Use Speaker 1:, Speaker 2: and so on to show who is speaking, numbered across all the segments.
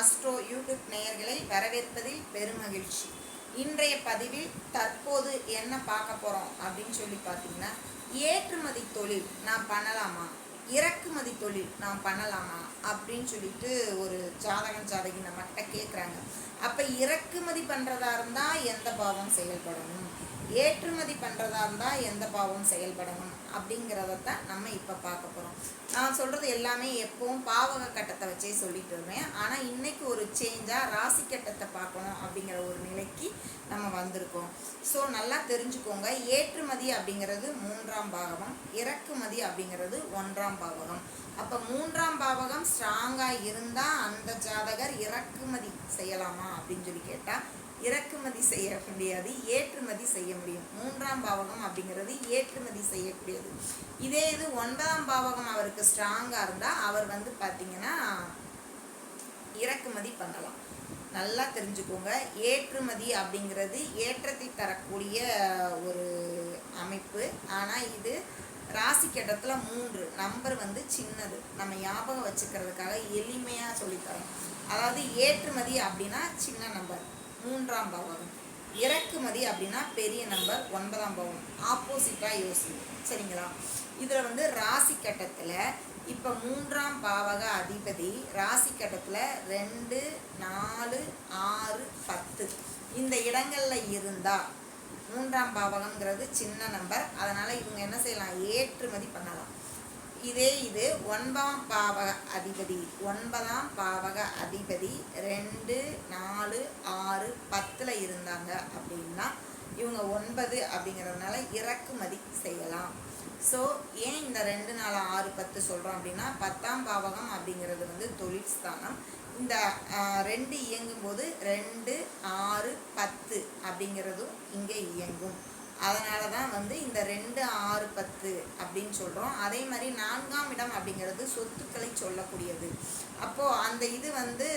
Speaker 1: Astro YouTube நேயர்களை வரவேற்பதில் பெருமகிழ்ச்சி இன்றைய பதிவில் தற்போது என்ன பார்க்க போகிறோம் அப்படின்னு சொல்லி பார்த்தீங்கன்னா ஏற்றுமதி தொழில் நான் பண்ணலாமா? இறக்குமதி தொழில் நான் பண்ணலாமா? அப்படின்னு சொல்லிட்டு ஒரு ஜாதகம் ஜாதகி நம்மகிட்ட கேட்குறாங்க அப்போ இறக்குமதி பண்ணுறதா இருந்தால் எந்த பாவம் செயல்படணும்? ஏற்றுமதி பண்ணுறதா இருந்தால் எந்த பாவம் செயல்படணும் அப்படிங்கிறத தான் நம்ம இப்போ பார்க்க போகிறோம் நான் சொல்கிறது எல்லாமே எப்பவும் பாவக கட்டத்தை வச்சே சொல்லிட்டு இருந்தேன். ஆனால் இன்றைக்கி ஒரு சேஞ்சாக ராசி கட்டத்தை பார்க்கணும் அப்படிங்கிற ஒரு நிலைக்கு நம்ம வந்திருக்கோம். ஸோ நல்லா தெரிஞ்சுக்கோங்க. ஏற்றுமதி அப்படிங்கிறது மூன்றாம் பாவகம் இறக்குமதி அப்படிங்கிறது ஒன்றாம் பாவகம். அப்போ மூன்றாம் பாவகம் ஸ்ட்ராங்காக இருந்தால் அந்த ஜாதகர் இறக்குமதி செய்யலாமா அப்படின்னு சொல்லி கேட்டால் இறக்குமதி செய்ய முடியாது ஏற்றுமதி செய்ய முடியும். மூன்றாம் பாவகம் அப்படிங்கிறது ஏற்றுமதி செய்யக்கூடியது. இதே இது ஒன்பதாம் பாவகம் அவருக்கு ஸ்ட்ராங்காக இருந்தால் அவர் வந்து பார்த்தீங்கன்னா இறக்குமதி பண்ணலாம். நல்லா தெரிஞ்சுக்கோங்க. ஏற்றுமதி அப்படிங்கிறது ஏற்றத்தை தரக்கூடிய ஒரு அமைப்பு. ஆனால் இது ராசி கட்டத்தில் மூன்று. நம்பர் வந்து சின்னது. நம்ம ஞாபகம் வச்சுக்கிறதுக்காக எளிமையாக சொல்லித்தரோம். அதாவது ஏற்றுமதி அப்படின்னா சின்ன நம்பர். மூன்றாம் பாவகம் இறக்குமதி அப்படின்னா பெரிய நம்பர் ஒன்பதாம் பாவம். ஆப்போசிட்டாக யோசிக்கும் சரிங்களா? இதில் வந்து ராசி கட்டத்தில் இப்போ மூன்றாம் பாவக அதிபதி ராசி கட்டத்தில் ரெண்டு நாலு ஆறு பத்து. இந்த இடங்களில் இருந்தால் மூன்றாம் பாவகங்கிறது சின்ன நம்பர் அதனால் இவங்க என்ன செய்யலாம்? ஏற்றுமதி பண்ணலாம். இதே இது ஒன்பதாம் பாவக அதிபதி. ஒன்பதாம் பாவக அதிபதி ரெண்டு நாலு ஆறு பத்தில் இருந்தாங்க அப்படின்னா இவங்க ஒன்பது அப்படிங்கிறதுனால இறக்குமதி செய்யலாம். ஸோ ஏன் இந்த ரெண்டு நாலு ஆறு பத்து சொல்கிறோம் அப்படின்னா பத்தாம் பாவகம் அப்படிங்கிறது வந்து தொழில் ஸ்தானம். இந்த ரெண்டு இயங்கும் போது ரெண்டு ஆறு பத்து அப்படிங்கிறதும் இங்கே இயங்கும். அதனால தான் வந்து இந்த ரெண்டு ஆறு பத்து அப்படின்னு சொல்கிறோம் அதே மாதிரி நான்காம் இடம் அப்படிங்கிறது சொத்துக்களை சொல்லக்கூடியது. அப்போது அந்த இது வந்து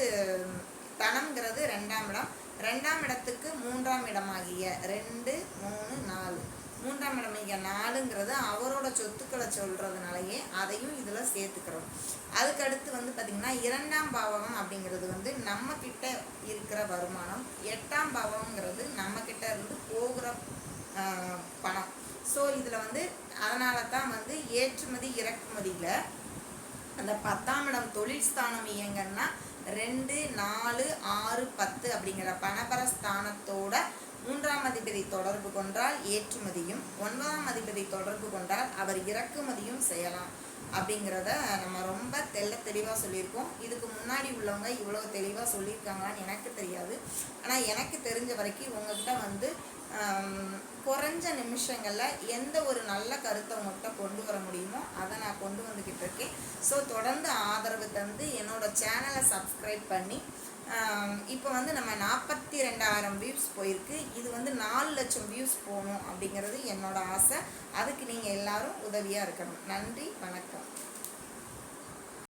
Speaker 1: தனம்ங்கிறது ரெண்டாம் இடம். ரெண்டாம் இடத்துக்கு மூன்றாம் இடமாகிய ரெண்டு மூணு நாலு. மூன்றாம் இடம் இங்கே நாலுங்கிறது அவரோட சொத்துக்களை சொல்கிறதுனாலயே அதையும் இதில் சேர்த்துக்கிறோம். அதுக்கடுத்து வந்து பார்த்திங்கன்னா இரண்டாம் பாவகம் அப்படிங்கிறது வந்து நம்மக்கிட்ட இருக்கிற வருமானம். எட்டாம் பாவகங்கிறது நம்ம இருந்து போகிற இதில் வந்து அதனால தான் வந்து ஏற்றுமதி இறக்குமதியில் அந்த பத்தாம் இடம் தொழில் ஸ்தானம் இயங்கன்னா ரெண்டு நாலு ஆறு பத்து அப்படிங்கிற பணபர ஸ்தானத்தோட மூன்றாம் அதிபதி தொடர்பு கொண்டால் ஏற்றுமதியும் ஒன்பதாம் அதிபதி தொடர்பு கொண்டால் அவர் இறக்குமதியும் செய்யலாம். அப்படிங்கிறத நம்ம ரொம்ப தெள்ள தெளிவாக சொல்லியிருக்கோம். இதுக்கு முன்னாடி உள்ளவங்க இவ்வளோ தெளிவாக சொல்லியிருக்காங்களான்னு எனக்கு தெரியாது. ஆனால் எனக்கு தெரிஞ்ச வரைக்கும் உங்ககிட்ட வந்து குறைஞ்ச நிமிஷங்களில் எந்த ஒரு நல்ல கருத்தை உங்கள்கிட்ட கொண்டு வர முடியுமோ அதை நான் கொண்டு வந்துக்கிட்டு இருக்கேன். ஸோ தொடர்ந்து ஆதரவு தந்து என்னோடய சேனலை சப்ஸ்கிரைப் பண்ணி இப்போ வந்து நம்ம நாற்பத்தி ரெண்டாயிரம் வியூஸ் போயிருக்கு. இது வந்து நாலு லட்சம் வியூஸ் போகணும் அப்படிங்கிறது என்னோட ஆசை. அதுக்கு நீங்கள் எல்லாரும் உதவியாக இருக்கணும். நன்றி வணக்கம்.